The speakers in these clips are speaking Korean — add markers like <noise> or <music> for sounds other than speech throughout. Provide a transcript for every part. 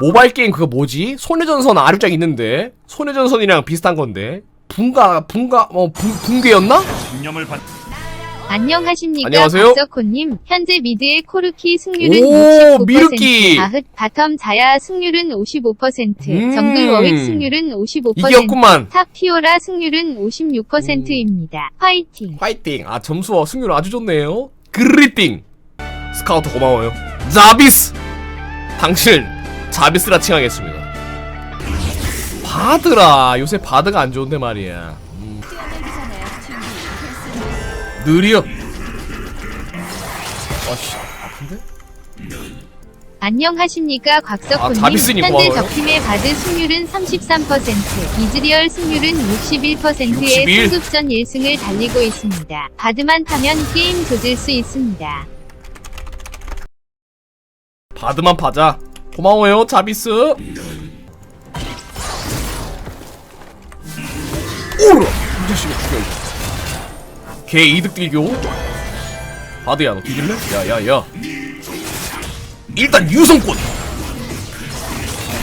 모바일 게임 그거 뭐지? 손해전선 아류짝 있는데 손해전선이랑 비슷한 건데 분가 분가 어 분, 붕괴였나? 신념을 받 안녕하십니까 안녕하세요. 박석호님 현재 미드의 코르키 승률은 오, 69% 미르키. 아흐 바텀 자야 승률은 55% 음. 정글 워윅 승률은 55% 이겼구만 탑 피오라 승률은 56%입니다 화이팅 화이팅 아 점수와 승률 아주 좋네요 그리팅 스카우트 고마워요. 자비스! 당신을 자비스라 칭하겠습니다. 바드라! 요새 바드가 안 좋은데 말이야. 음. 느려! 아씨. 아픈데? 안녕하십니까 아, 곽석호님. 자비스님 현재. 적팀의 바드 승률은 33% 이즈리얼 승률은 61%의 61? 승급전 1승을 달리고 있습니다. 바드만 타면 게임 조질 수 있습니다 바드만 파자. 고마워요 자비스. 오라! 이 자식을 죽여 이거. 개 이득 들교. 바드야 너 뒤질래? 야야야. 일단 유성권.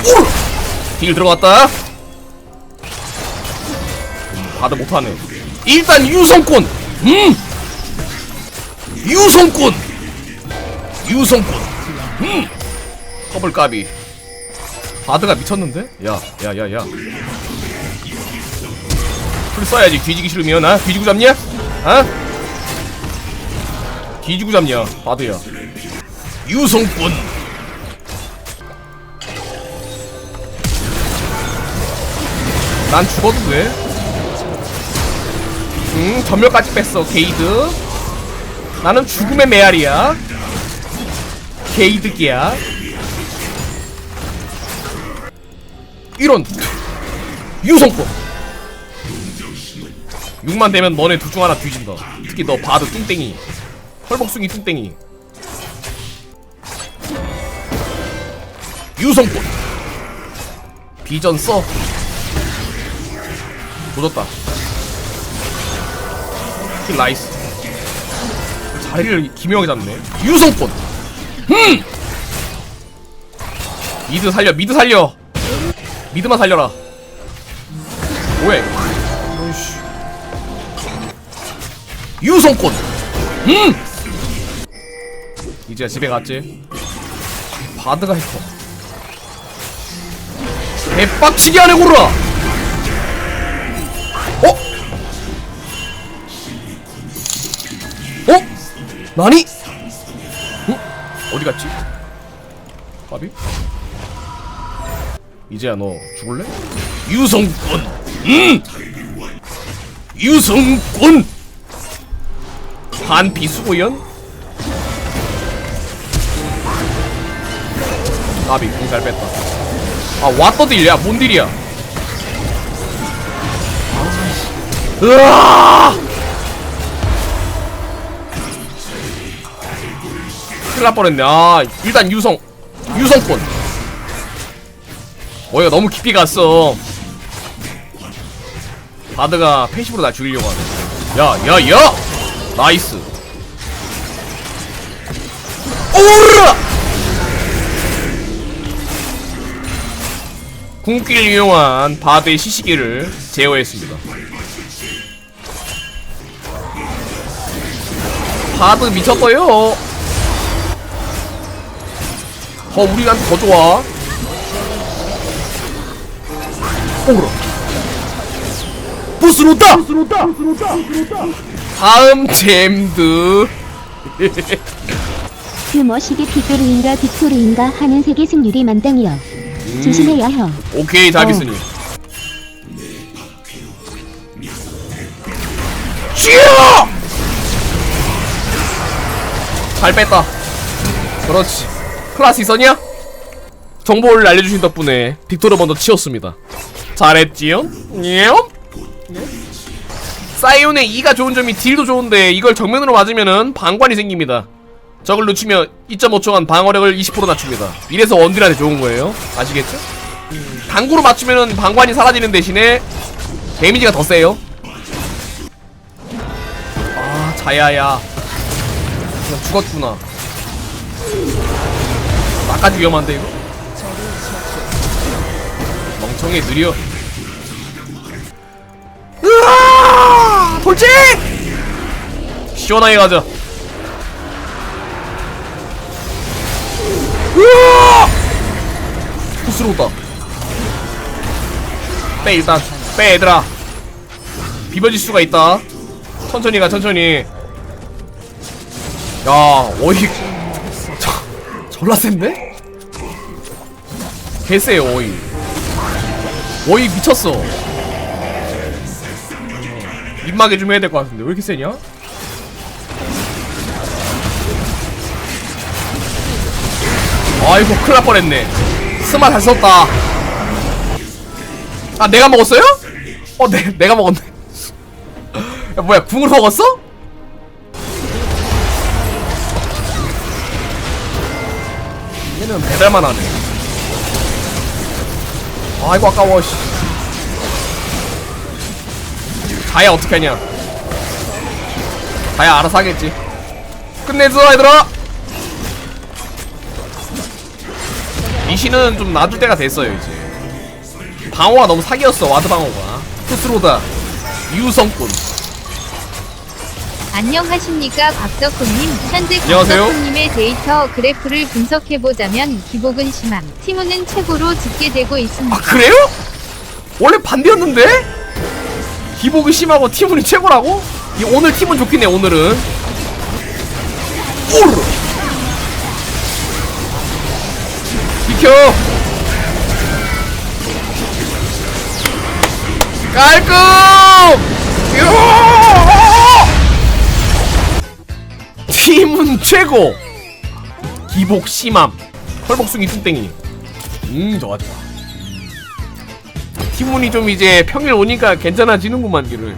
오라! 딜 들어갔다. 음, 바드 못하네. 일단 유성권. 음! 유성권. 유성권 음 허블 까비 바드가 미쳤는데? 야, 야, 야, 야. 풀 써야지. 뒤지기 싫으면, 아? 뒤지고 잡냐? 아? 뒤지고 잡냐? 바드야. 유성권. 난 죽어도 돼. 응, 전멸까지 뺐어, 게이드. 나는 죽음의 메아리야. 게이득이야. 이런 유성권 6만 되면 너네 둘 중 하나 뒤진다. 특히 너 바드 뚱땡이. 헐벅숭이 뚱땡이. 유성권 비전 써. 조졌다. 킬 나이스. 자리를 기묘하게 잡네. 유성권 흠! 미드 살려 미드 살려! 미드만 살려라. 뭐해? 유성권 음 이제 집에 갔지? 바드가 했어. 개빡치게 하네 고라! 어? 어? 나니? 어? 어디 갔지? 바비? 이제야 너 죽을래? 유성권 음 유성권 반피 수고연 나비 공잘 뺐다 아 왔더 딜이야 뭔 딜이야 아, 으아 큰일 날 뻔했네 아 일단 유성 유성권 어, 이거 너무 깊이 갔어. 바드가 패시브로 날 죽이려고 하네. 야, 야, 야! 나이스. 오르라! 궁기를 이용한 바드의 시시기를 제어했습니다. 바드 미쳤어요. 더 우리한테 더 좋아. 오라 부스로다! 부스로 다! 다음 잼드. 규모식의 빅토르인가 빅토르인가 하는 세계 승률이 만땅이요. 조심해야 혀. 오케이 자비스님. 쥐어! 잘 뺐다. 그렇지 클라스 있었냐? 정보를 알려주신 덕분에 빅토르 먼저 치웠습니다 잘했지요? 예? 사이온의 2가 좋은 점이 딜도 좋은데 이걸 정면으로 맞으면은 방관이 생깁니다 적을 놓치면 2.5초간 방어력을 20% 낮춥니다 이래서 원딜한테 좋은 거예요 아시겠죠? 당구로 맞추면은 방관이 사라지는 대신에 데미지가 더 세요 아 자야야 죽었구나 나까지 위험한데 이거? 멍청해 느려. 으아! 돌진 시원하게 가자. 으아! 부스러웠다. 빼 일단. 빼 얘들아. 비벼질 수가 있다. 천천히 가 천천히. 야 어이. 저, 졸라 센데? 개쎄요 어이 어이 미쳤어 입마개 좀 해야 될 것 같은데 왜 이렇게 세냐? 아이고 큰일 날 뻔했네 스마 잘 썼다 아 내가 먹었어요? 어 내, 내가 먹었네 <laughs> 야 뭐야 궁을 먹었어? 얘는 배달만 하네. 아이고 아까워 씨. 자야 어떻게 하냐? 자야 알아서 하겠지. 끝내줘 얘들아! 이신은 좀 놔둘 때가 됐어요 이제. 방어가 너무 사기였어 와드 방어가. 투스로다. 유성꾼 안녕하십니까 박덕훈님 현재 안녕하세요. 박덕훈님의 데이터 그래프를 분석해보자면 기복은 심함 티모는 최고로 짓게 되고 있습니다 아 그래요? 원래 반대였는데? 기복이 심하고 팀운이 최고라고? 이 오늘 팀은 좋긴 해 오늘은 오르 비켜 깔끔 최고! 기복 심함. 털복숭이 뚱땡이. 음 좋아 좋아 티문이 좀 이제 평일 오니까 괜찮아지는구만 길을